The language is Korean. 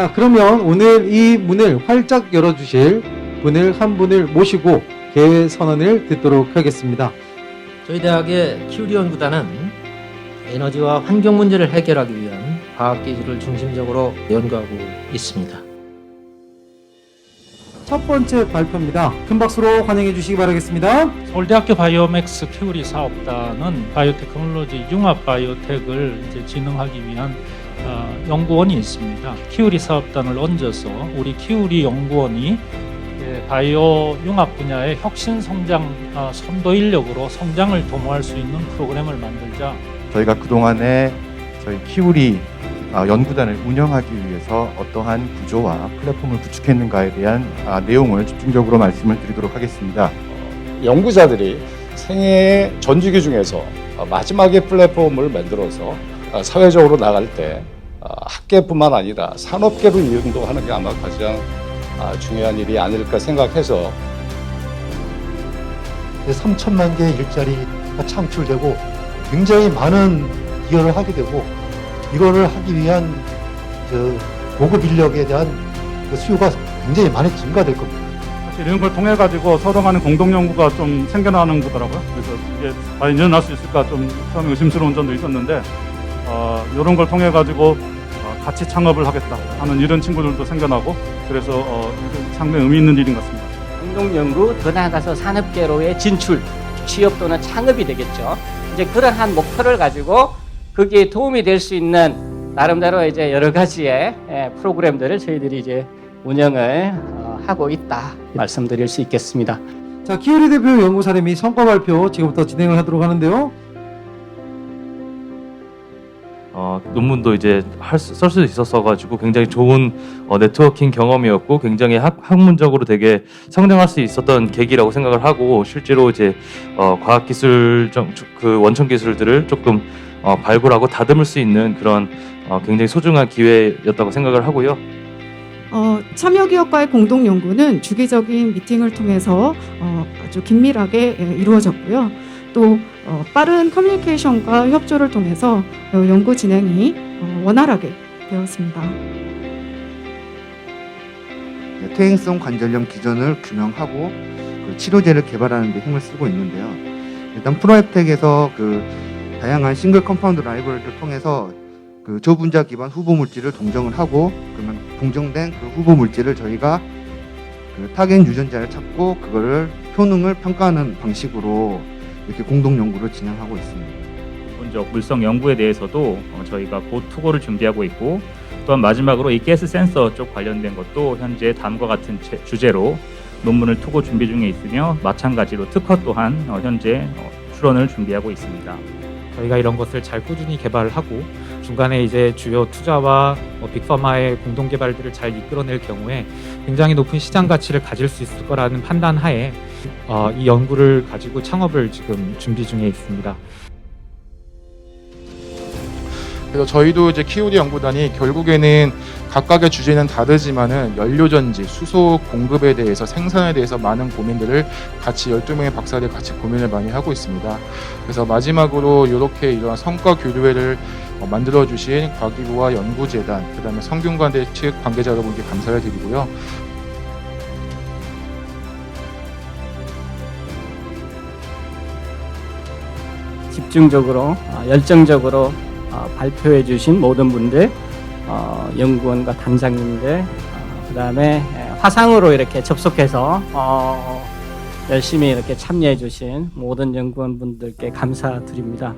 자, 그러면 오늘 이 문을 활짝 열어주실 분을 한 분을 모시고 개회 선언을 듣도록 하겠습니다. 저희 대학의 키우리 연구단은 에너지와 환경 문제를 해결하기 위한 과학 기술을 중심적으로 연구하고 있습니다. 첫 번째 발표입니다. 큰 박수로 환영해 주시기 바라겠습니다. 서울대학교 바이오맥스 키우리 사업단은 바이오테크놀로지 융합 바이오텍을 이제 진흥하기 위한 어, 연구원이 있습니다. 키우리 사업단을 얹어서 우리 키우리 연구원이 예, 바이오 융합 분야의 혁신 성장 어, 선도 인력으로 성장을 도모할 수 있는 프로그램을 만들자 저희가 그동안에 저희 키우리 아, 연구단을 운영하기 위해서 어떠한 구조와 플랫폼을 구축했는가에 대한 아, 내용을 집중적으로 말씀을 드리도록 하겠습니다. 연구자들이 생애의 전주기 중에서 어, 마지막에 플랫폼을 만들어서 어, 사회적으로 나갈 때 어, 학계뿐만 아니라 산업계로 이용도하는 게 아마 가장 아, 중요한 일이 아닐까 생각해서 3천만 개의 일자리가 창출되고 굉장히 많은 기여를 하게 되고 이거를 하기 위한 저 고급 인력에 대한 그 수요가 굉장히 많이 증가될 겁니다. 사실 이런 걸 통해 가지고 서로 간의 공동 연구가 좀 생겨나는 거더라고요. 그래서 이게 과연 일어날 수 있을까 좀 처음에 의심스러운 점도 있었는데 어, 이런 걸 통해 가지고 어, 같이 창업을 하겠다 하는 이런 친구들도 생겨나고 그래서 어, 상당히 의미 있는 일인 것 같습니다. 공동연구 더 나아가서 산업계로의 진출, 취업 또는 창업이 되겠죠. 이제 그러한 목표를 가지고 거기에 도움이 될 수 있는 나름대로 이제 여러 가지의 예, 프로그램들을 저희들이 이제 운영을 어, 하고 있다 말씀드릴 수 있겠습니다. 자, 키우리 대표 연구 사례 및 성과 발표 지금부터 진행을 하도록 하는데요. 어, 논문도 이제 쓸수 있었어 가지고 굉장히 좋은 어, 네트워킹 경험이었고 굉장히 학, 학문적으로 되게 성장할 수 있었던 계기라고 생각을 하고 실제로 이제 어, 과학 기술 그 원천 기술들을 조금 어, 발굴하고 다듬을 수 있는 그런 어, 굉장히 소중한 기회였다고 생각을 하고요. 어, 참여기업과의 공동 연구는 주기적인 미팅을 통해서 어, 아주 긴밀하게 예, 이루어졌고요. 또 어, 빠른 커뮤니케이션과 협조를 통해서 어, 연구 진행이 어, 원활하게 되었습니다. 네, 퇴행성 관절염 기전을 규명하고 그 치료제를 개발하는 데 힘을 쓰고 있는데요. 일단 프로앱텍에서 그 다양한 싱글 컴파운드 라이브러리를 통해서 그 저분자 기반 후보 물질을 동정을 하고 그러면 동정된 그 후보 물질을 저희가 그 타겟 유전자를 찾고 그거를 효능을 평가하는 방식으로 이렇게 공동 연구를 진행하고 있습니다. 기본적 물성 연구에 대해서도 어, 저희가 곧 투고를 준비하고 있고 또한 마지막으로 이 가스 센서 쪽 관련된 것도 현재 다음과 같은 제- 주제로 논문을 투고 준비 중에 있으며 마찬가지로 특허 또한 어, 현재 어, 출원을 준비하고 있습니다. 저희가 이런 것을 잘 꾸준히 개발을 하고 중간에 이제 주요 투자와 뭐 빅파마의 공동 개발들을 잘 이끌어낼 경우에 굉장히 높은 시장 가치를 가질 수 있을 거라는 판단 하에 어, 이 연구를 가지고 창업을 지금 준비 중에 있습니다. 그래서 저희도 이제 키우리 연구단이 결국에는 각각의 주제는 다르지만은 연료 전지, 수소 공급에 대해서 생산에 대해서 많은 고민들을 같이 12명의 박사들 같이 고민을 많이 하고 있습니다. 그래서 마지막으로 이렇게 이러한 성과 교류회를 어, 만들어 주신 과기부와 연구재단, 그다음에 성균관대 측 관계자 여러분께 감사를 드리고요. 집중적으로 어, 열정적으로 어, 발표해 주신 모든 분들, 어, 연구원과 단장님들, 어, 그다음에 예, 화상으로 이렇게 접속해서 어, 열심히 이렇게 참여해 주신 모든 연구원 분들께 감사드립니다.